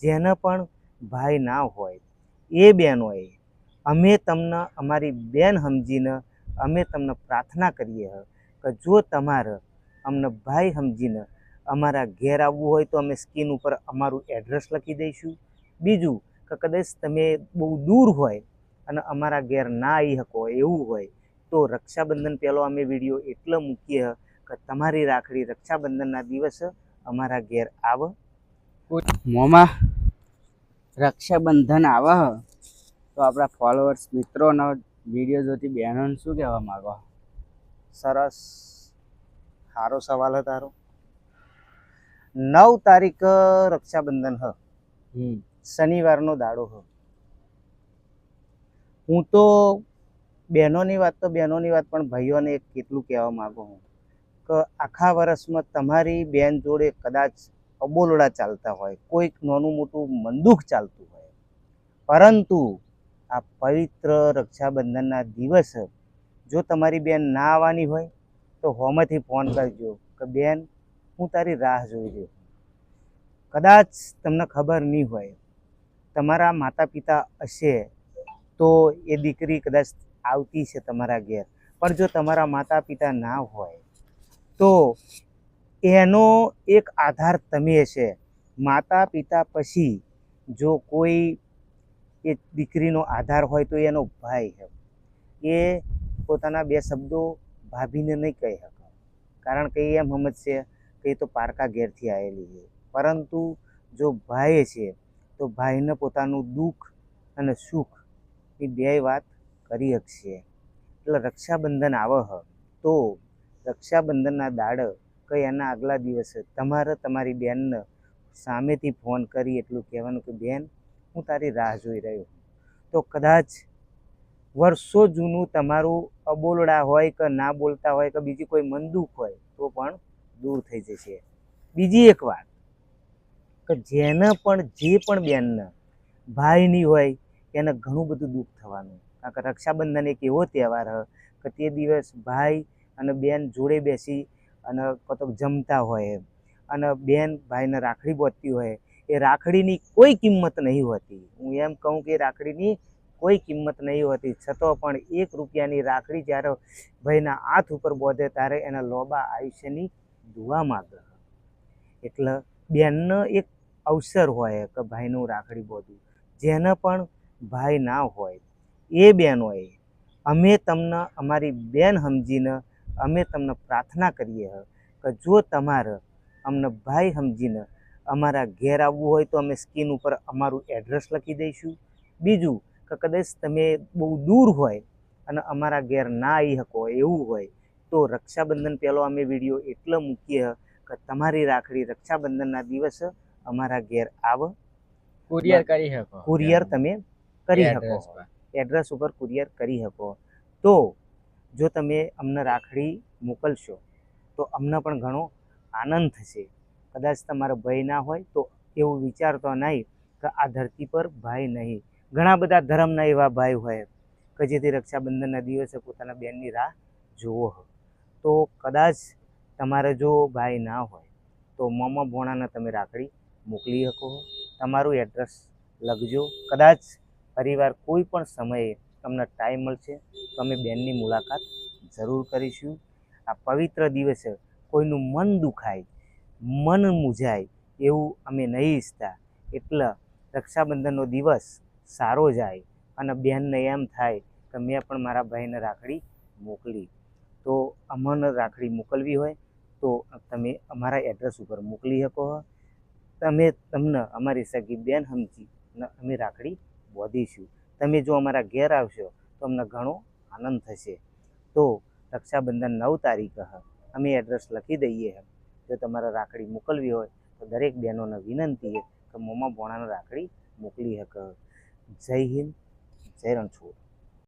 જેને પણ ભાઈ ના હોય, એ બહેનોએ અમે તમને, અમારી બેન સમજીને અમે તમને પ્રાર્થના કરીએ કે જો તમારે અમને ભાઈ સમજીને અમારા ઘેર આવવું હોય તો અમે સ્કીન ઉપર અમારું એડ્રેસ લખી દઈશું. બીજું કે કદાચ તમે બહુ દૂર હોય અને અમારા ઘેર ના આવી શકો એવું હોય, તો રક્ષાબંધન પહેલો અમે વીડિયો એટલો મૂકીએ કે તમારી રાખડી રક્ષાબંધનના દિવસે અમારા ઘેર આવે. મોમાં રક્ષાબંધન આવે હ. તો આપણા ફોલોઅર્સ મિત્રોનો વીડિયો જોતી બહેનોને શું કહેવા માગો? સરસ. સારો સવાલ હ તારો. નવ તારીખ રક્ષાબંધન હ. શનિવારનો દાડો હ. હું તો બહેનોની વાત તો બહેનોની વાત પણ ભાઈઓને એક કેટલું કહેવા માંગુ હું. કે આખા વર્ષમાં તમારી બેન જોડે કદાચ અબોલડા ચાલતા હોય, કોઈક નાનું મોટું મંદુક ચાલતું હોય. પરંતુ આ પવિત્ર રક્ષાબંધનના દિવસ જો તમારી બેન ના આવવાની હોય, તો હોમેથી ફોન કરજો કે, બેન, હું તારી રાહ જોઈ રહ્યો કદાચ તમને ખબર નહીં હોય, તમારા માતા પિતા હશે તો એ દીકરી કદાચ આવતી છે તમારા ઘેર. પણ જો તમારા માતા પિતા ના હોય, તો એનો એક આધાર તમે છે. માતા પિતા પછી જો કોઈ એ દીકરીનો આધાર હોય તો એનો ભાઈ છે એ પોતાના બે શબ્દો ભાભીને નહીં કહી શકે કારણ કે એમ સમજશે કે એ તો પારકા ઘેરથી આવેલી છે. પરંતુ જો ભાઈ છે, તો ભાઈને પોતાનું દુઃખ અને સુખ એ બે વાત કરી શકશે. એટલે રક્ષાબંધન આવે હ. તો રક્ષાબંધનના દાડ કે એના આગલા દિવસે? તમારે તમારી બેનને સામેથી ફોન કરી એટલું કહેવાનું કે, બેન, હું તારી રાહ જોઈ રહ્યો તો કદાચ વર્ષો જૂનું તમારું અબોલડા હોય કે ના બોલતા હોય કે બીજી કોઈ મનદુખ હોય, તો પણ દૂર થઈ જશે. બીજી એક વાત, કે જેને પણ, જે પણ બેનને ભાઈ નહીં હોય, એને ઘણું બધું દુઃખ થવાનું. કારણ કે રક્ષાબંધન એક એવો તહેવાર હ, કે તે દિવસ ભાઈ અને બેન જોડે બેસી અને કતોક જમતા હોય એમ. અને બેન ભાઈને રાખડી બોતતી હોય, એ રાખડીની કોઈ કિંમત નહીં હોતી. હું એમ કહું કે રાખડીની કોઈ કિંમત નહીં હોતી. છતાં પણ એક રૂપિયાની રાખડી જ્યારે ભાઈના હાથ ઉપર બોધે ત્યારે એના લોબા આયુષ્યની દુઆ માગે. એટલે બેનનો એક અવસર હોય કે ભાઈનું રાખડી બોધવું. જેને પણ ભાઈ ના હોય, એ બહેનોએ અમે તમને, અમારી બેન સમજીને અમે તમને પ્રાર્થના કરીએ કે જો તમારે અમને ભાઈ સમજીને અમારા ઘેર આવવું હોય તો અમે સ્કીન ઉપર અમારું એડ્રેસ લખી દઈશું. બીજું કે કદાચ તમે બહુ દૂર હોય અને અમારા ઘેર ના આવી શકો એવું હોય તો રક્ષાબંધન પહેલો અમે વીડિયો એટલો મૂકીએ કે તમારી રાખડી રક્ષાબંધનના દિવસે અમારા ઘેર આવે. કુરિયર કરી શકો. કુરિયર તમે કરી શકો. એડ્રેસ ઉપર કુરિયર કરી શકો. તો જો તમે અમને રાખડી મોકલશો, તો અમને પણ ઘણો આનંદ થશે. કદાચ તમારો ભાઈ ના હોય તો એવું વિચારતો નહીં કે આ ધરતી પર ભાઈ નહીં. ઘણા બધા ધર્મના એવા ભાઈ હોય કે જેથી રક્ષાબંધનના દિવસે પોતાના બેનની રાહ જુઓ. તો કદાચ તમારે જો ભાઈ ના હોય, તો મોમા ભોણાને તમે રાખડી મોકલી શકો. તમારું એડ્રેસ લખજો. કદાચ પરિવાર કોઈ પણ સમયે તમને ટાઈમ મળશે. તો અમે બેનની મુલાકાત જરૂર કરીશું. આ પવિત્ર દિવસે કોઈનું મન દુખાય, મન મૂંઝાય એવું અમે નહીં ઈચ્છતા. એટલે રક્ષાબંધનનો દિવસ સારો જાય અને બહેનને એમ થાય કે મેં પણ મારા ભાઈને રાખડી મોકલી. તો અમને રાખડી મોકલવી હોય તો તમે અમારા એડ્રેસ ઉપર મોકલી શકો તમે તમને, અમારી સગી બેન સમજી અમે રાખડી બોધીશું. તમે જો અમારા ઘેર આવશો, તો અમને ઘણો આનંદ થશે. તો રક્ષાબંધન નવ તારીખ અમે એડ્રેસ લખી દઈએ જો તમારે રાખડી મોકલવી હોય, તો દરેક બહેનોને વિનંતી છે કે મોમાં ભોણાને રાખડી મોકલી શકે જય હિન્દ, જય રણછોડ.